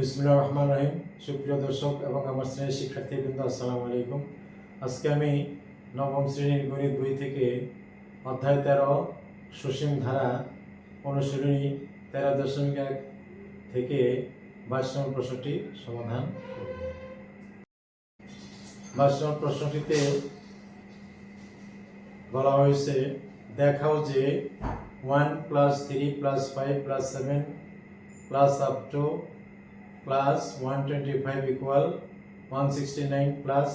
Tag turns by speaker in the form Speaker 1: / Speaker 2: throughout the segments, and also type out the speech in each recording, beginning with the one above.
Speaker 1: বিসমুল্লাহ রহমান রহিম। সুপ্রিয় দর্শক এবং আমার শ্রেণির শিক্ষার্থীবৃন্দ, আসসালামু আলাইকুম। আজকে আমি নবম শ্রেণির গণিত বই থেকে অধ্যায় তেরো, সুসীম ধারা অনুশীলনী তেরো দশমিক এক থেকে বাইশ নম্বর প্রশ্নটি সমাধান করব। বাইশ নম্বর প্রশ্নটিতে বলা হয়েছে, দেখাও যে one plus three plus five plus seven plus up to plus 125 equal 169 plus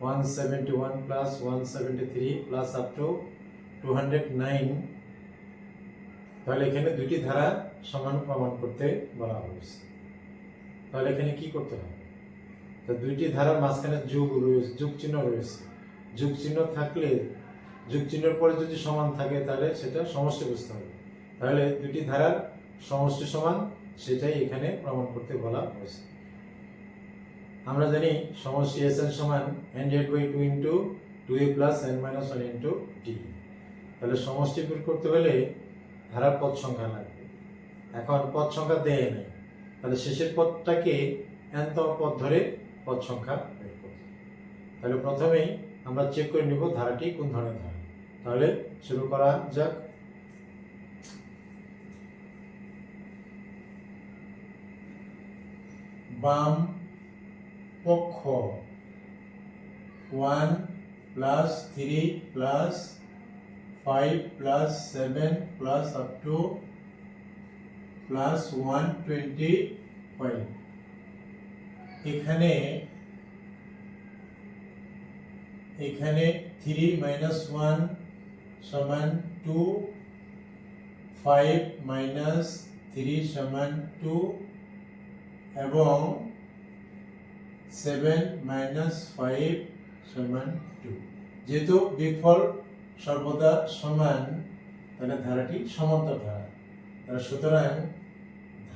Speaker 1: 171 plus 173 plus up to 209 তাহলে এখানে দুটি ধারা সমান প্রমাণ করতে বলা হয়েছে। তাহলে এখানে কি করতে হবে? তো দুইটি ধারার মাঝখানে যোগ রয়েছে, যোগ চিহ্ন রয়েছে। যোগ চিহ্ন থাকলে, যোগ চিহ্নের পরে যদি সমান থাকে তাহলে সেটা সমষ্টি বুঝতে হবে। তাহলে দুটি ধারার সমষ্টি সমান সেটাই এখানে প্রমাণ করতে বলা হয়েছে। আমরা জানি সমষ্টি এস এন সমান Z by two into two A plus N minus one into D তাহলে সমষ্টি বের করতে হলে ধারার পদ সংখ্যা লাগবে। এখন পদ সংখ্যা দেয় নাই। তাহলে শেষের পদটাকে এনতম পদ ধরে পদ সংখ্যা বের করব তাহলে প্রথমেই আমরা চেক করে নিব ধারাটি কোন ধরনের ধারা। তাহলে শুরু করা যাক। বাম পক্ষ। One plus three plus five plus seven plus up to plus one twenty five এখানে এখানে থ্রি মাইনাস ওয়ান সমান টু ফাইভ মাইনাস থ্রি সমান টু এবং সেভেন মাইনাস ফাইভ সমান টু যেহেতু বিফল সর্বদা সমান, তাহলে ধারাটি সমান্তর ধারা। তাহলে সুতরাং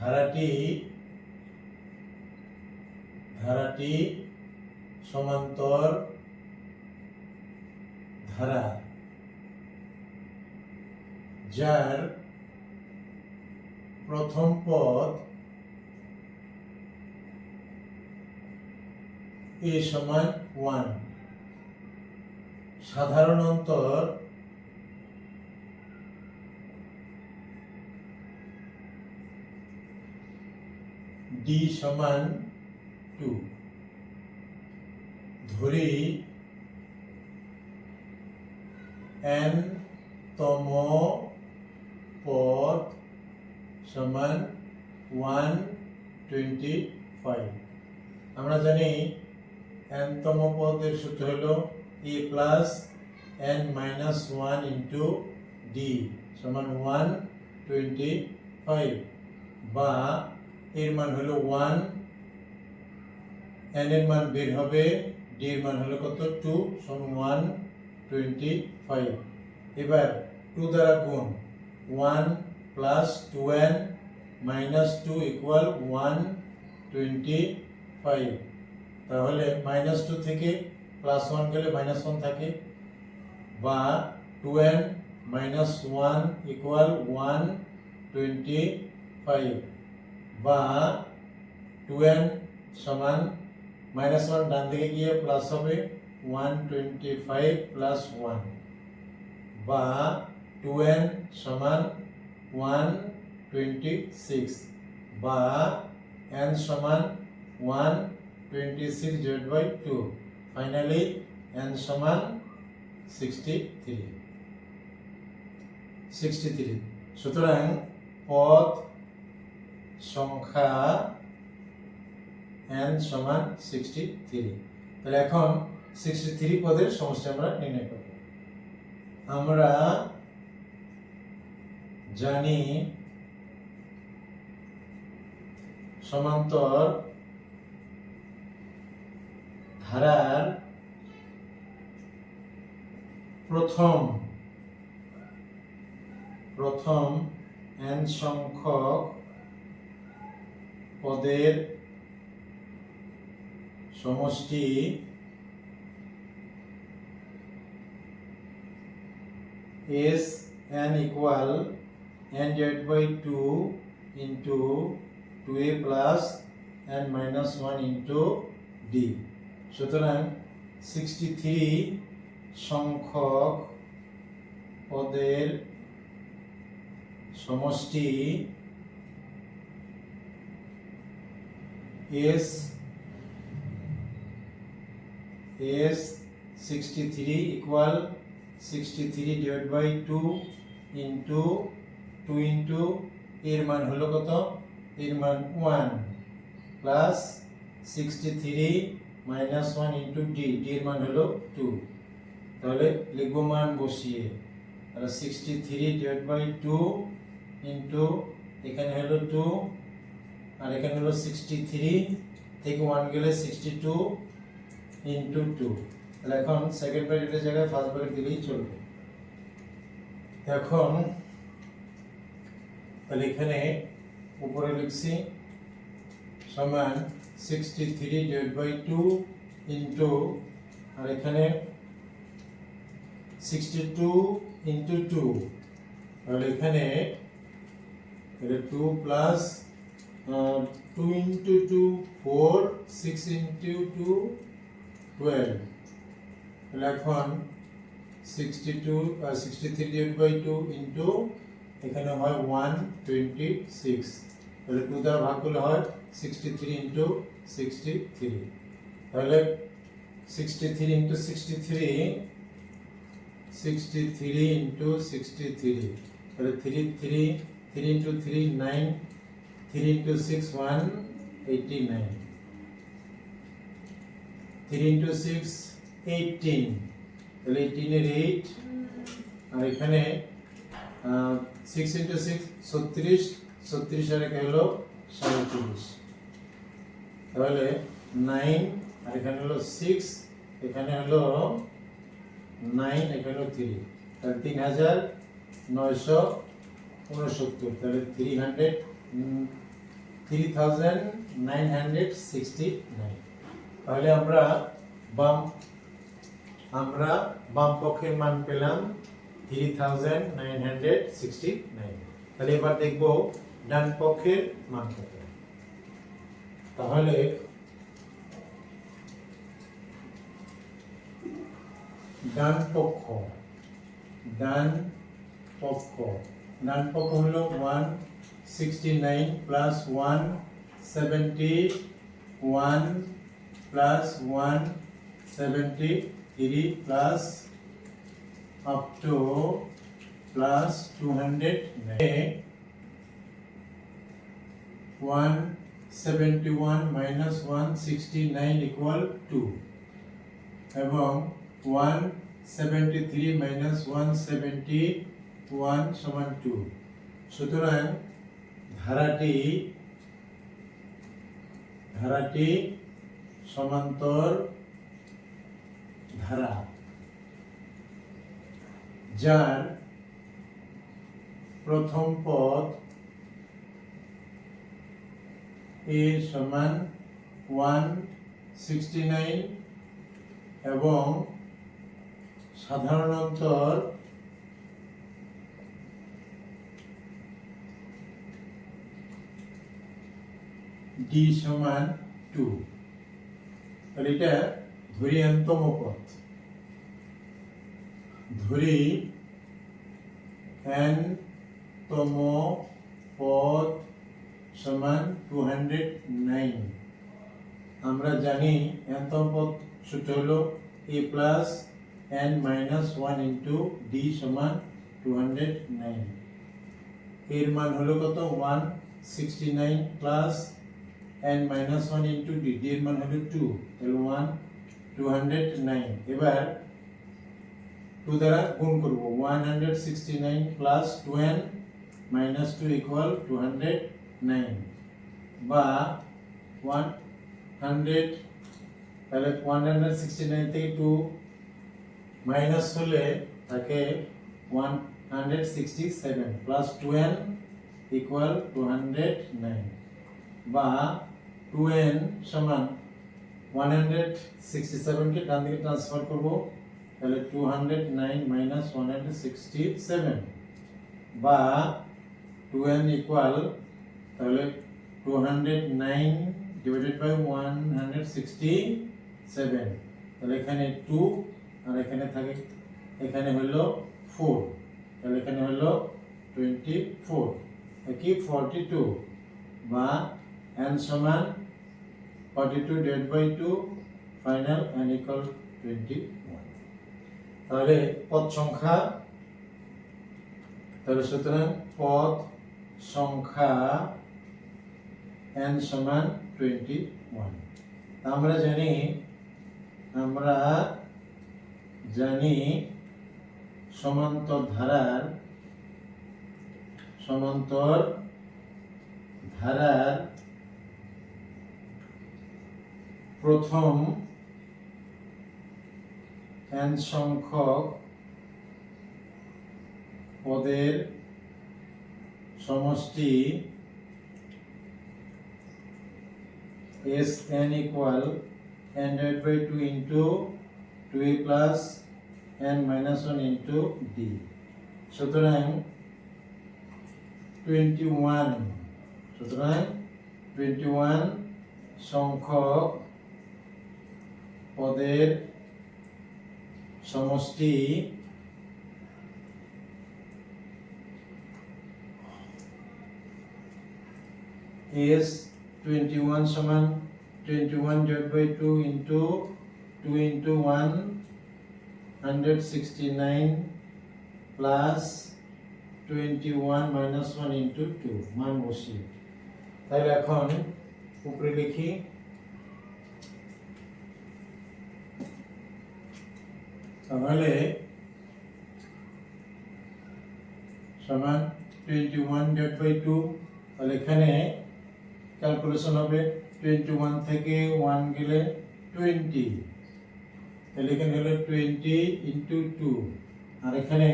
Speaker 1: ধারাটি ধারাটি সমান্তর ধারা, যার প্রথম পদ এ সমান ওয়ান সাধারণ অন্তর ডি সমান টু ধরি এন তম পদ সমান ওয়ান টোয়েন্টি ফাইভ আমরা জানি n তম পদের সূত্র হলো a plus n minus one into D সমান ওয়ান টোয়েন্টি ফাইভ বা এর মান হলো ওয়ান n এর মান বের হবে d এর মান হলো কত? টু সমান ওয়ান টোয়েন্টি ফাইভ এবার টু দ্বারা গুণ one plus two N minus two equal one twenty five তাহলে মাইনাস টু থেকে প্লাস ওয়ান গেলে মাইনাস ওয়ান থাকে। বা two N minus one equal one twenty five বা টু এন সমান মাইনাস ওয়ান ডান দিকে গিয়ে প্লাস হবে one twenty five plus one বা টু এন সমান ওয়ান টোয়েন্টি সিক্স বা এন সমান one twenty six divide by two finally N সমান সিক্সটি থ্রি সুতরাং পদ সংখ্যা এন সমান সিক্সটি তাহলে এখন সিক্সটি থ্রি পদের সমস্যা আমরা নির্ণয় করব। আমরা জানি সমান্তর ধারার প্রথম প্রথম এন সংখ্যক পদের সমষ্টি is n equal n divided two 2 into 2a plus N minus one into D সুতরাং সিক্সটি থ্রি সংখ্যক পদের সমষ্টি S S sixty three equal sixty three divide by two into two into এর মান হলো কত? এর মান one plus sixty three minus one into D D এর মান হলো টু তাহলে লিখব মান বসিয়ে। তাহলে sixty three divide by two into এখানে হলো টু আর এখানে হলো সিক্সটি থ্রি থেকে ওয়ান গেলে সিক্সটি টু ইন্টু টু তাহলে এখন সেকেন্ড ব্র্যাকেটের জায়গায় ফার্স্ট ব্র্যাকেট দিলেই চলবে। এখন, তাহলে এখানে উপরে লিখছি সমান sixty three divide by two into আর এখানে সিক্সটি টু ইন্টু টু তাহলে এখানে এটা two plus two into two four six into two twelve তাহলে এখন sixty two sixty three divide by two into এখানে হয় ওয়ান টোয়েন্টি সিক্স তাহলে two দ্বারা ভাগ করলে হয় সিক্সটি থ্রি ইন্টু থ্রি তাহলে sixty three into sixty three sixty three three তাহলে three three three into three nine three into six one eighty nine three into six eighteen তাহলে এইটিনের eight আর এখানে সিক্স ইন্টু সিক্স ছত্রিশ ছত্রিশ আর একে হলো সাঁত্রিশ তাহলে নাইন আর এখানে হলো সিক্স এখানে হলো নাইন এখানে হলো থ্রি তাহলে তিন হাজার নয়শো উনসত্তর। তাহলে three hundred three thousand nine hundred sixty nine তাহলে আমরা বাম আমরা বাম পক্ষের মান পেলাম three thousand nine hundred sixty nine তাহলে এবার দেখব ডান পক্ষের মান কত তাহলে ডান পক্ষ ডান পক্ষ ডান পক্ষ হলো one sixty nine plus one seventy one plus one seventy three plus up to plus 200 171 minus 169 equal 2 এবং 173 minus 171 সমান 2 সুতরাং ধারাটি ধারাটি সমান্তর ধারা যার প্রথম পদ এ সমান ওয়ান সিক্সটি নাইন এবং সাধারণ অন্তর ডি সমান টু তাহলে এটা ধরিয়ান্তম পথ। ধরি এন পদ সমান টু হান্ড্রেড নাইন আমরা জানি এন তম পদ সূত্র হলো A plus N minus one into D সমান টু হান্ড্রেড নাইন এর মান হলো কত? One sixty nine plus N minus one into D D এর মান হলো টু তাহলে ওয়ান টু হান্ড্রেড নাইন এবার টু দ্বারা গুণ করব। One hundred sixty nine plus two N minus two equal two hundred nine বা ওয়ান হান্ড্রেড তাহলে ওয়ান হান্ড্রেড সিক্সটি নাইন থেকে টু মাইনাস হলে তাকে one hundred sixty seven plus two N equal two hundred nine বা two N সমান one hundred sixty সেভেনকে ডান দিকে ট্রান্সফার করব, তাহলে two hundred nine minus one hundred sixty seven বা টু এন ইকুয়াল তাহলে two hundred nine divided by one hundred sixty seven তাহলে এখানে টু আর এখানে থাকে, এখানে হলো ফোর তাহলে এখানে হলো টোয়েন্টি ফোর কি ফর্টি টু বা এন সমান forty two divide by two final N equal twenty one তাহলে পদ সংখ্যা, তাহলে সুতরাং পদ সংখ্যা এন সমান টোয়েন্টি ওয়ান আমরা জানি আমরা জানি সমান্তর ধারার সমান্তর ধারার প্রথম এন সংখ্যক পদের সমষ্টি S N equal N divide by two into two A plus N minus one into D সুতরাং টোয়েন্টি ওয়ান সুতরাং টোয়েন্টি ওয়ান সংখ্যক পদের সমষ্টি is 21 সমান 21 divided by 2 into 2 into 1 169 plus 21 minus 1 into 2 মান বসিয়ে তাহলে এখন উপরে লিখি, তাহলে সমান 21 ডিভাইড বাই 2 তাহলে এখানে ক্যালকুলেশন হবে 21 থেকে 1 গেলে 20 তাহলে এখানে হলো 20 ইন্টু 2 আর এখানে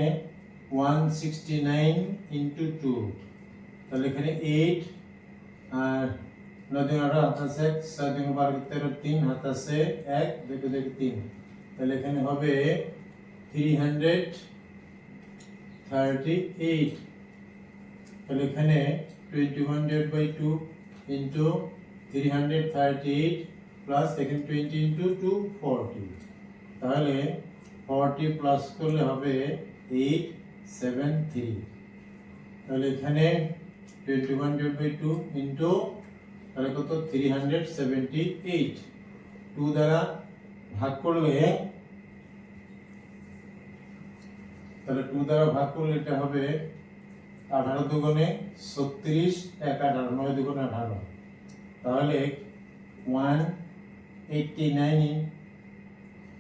Speaker 1: 169 ইন্টু 2 তাহলে এখানে 8 আর নদী আঠারো হাত আছে এক, ছয় দিন বারো তেরো তিন, হাত আছে এক দুটো দুটো তিন। তাহলে এখানে হবে থ্রি হান্ড্রেড থার্টি এইট তাহলে এখানে twenty one divide by two into three hundred thirty eight plus এখানে টোয়েন্টি ইন্টু টু ফোরটি তাহলে ফোরটি প্লাস করলে হবে এইট সেভেন থ্রি তাহলে এখানে twenty one divide by two into তাহলে কত? Three hundred seventy eight two দ্বারা ভাগ করলে, তাহলে টু দ্বারা ভাগ করলে এটা হবে আঠারো দুগুণে ছত্রিশ, এক আঠারো, নয় দুগুণে আঠারো। তাহলে ওয়ান এইটটি নাইন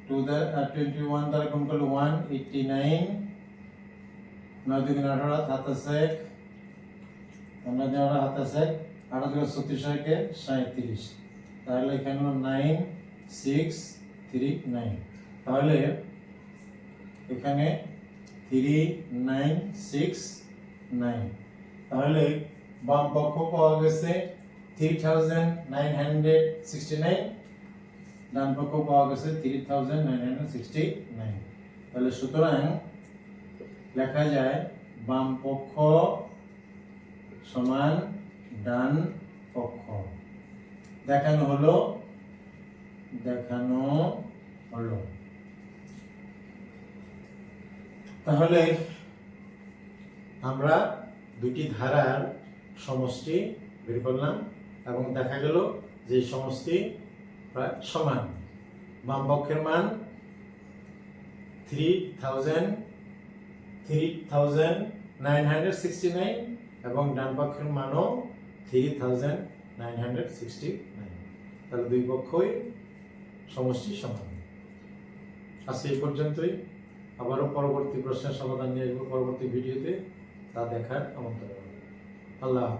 Speaker 1: টু দ্বারা টোয়েন্টি ওয়ান দ্বারা গুণ করলে ওয়ান এইটটি নাইন নয় দুগুণে আঠারো সাতাশে এক। আমরা যারা হাত আছে আঠারো দুগুণে ছত্রিশ একে সাঁত্রিশ তাহলে এখানে নাইন সিক্স থ্রি নাইন তাহলে এখানে থ্রি নাইন সিক্স নাইন তাহলে বাম পক্ষ পাওয়া গেছে three thousand nine hundred sixty nine ডান পক্ষ পাওয়া গেছে three thousand nine hundred sixty nine তাহলে সুতরাং লেখা যায় বাম পক্ষ সমান ডান পক্ষ। দেখানো হলো দেখানো হলো। তাহলে আমরা দুটি ধারার সমষ্টি বের করলাম এবং দেখা গেল যে সমষ্টি প্রায় সমান। বাম পক্ষের মান three thousand three thousand nine hundred sixty nine এবং ডান পক্ষের মানও three thousand nine hundred sixty nine তাহলে দুই পক্ষই সমষ্টি সমান। আজকে এই পর্যন্তই। আবারও পরবর্তী প্রশ্নের সমাধান নিয়ে আসব পরবর্তী ভিডিওতে। তা দেখার আমন্ত্রণ আল্লাহ।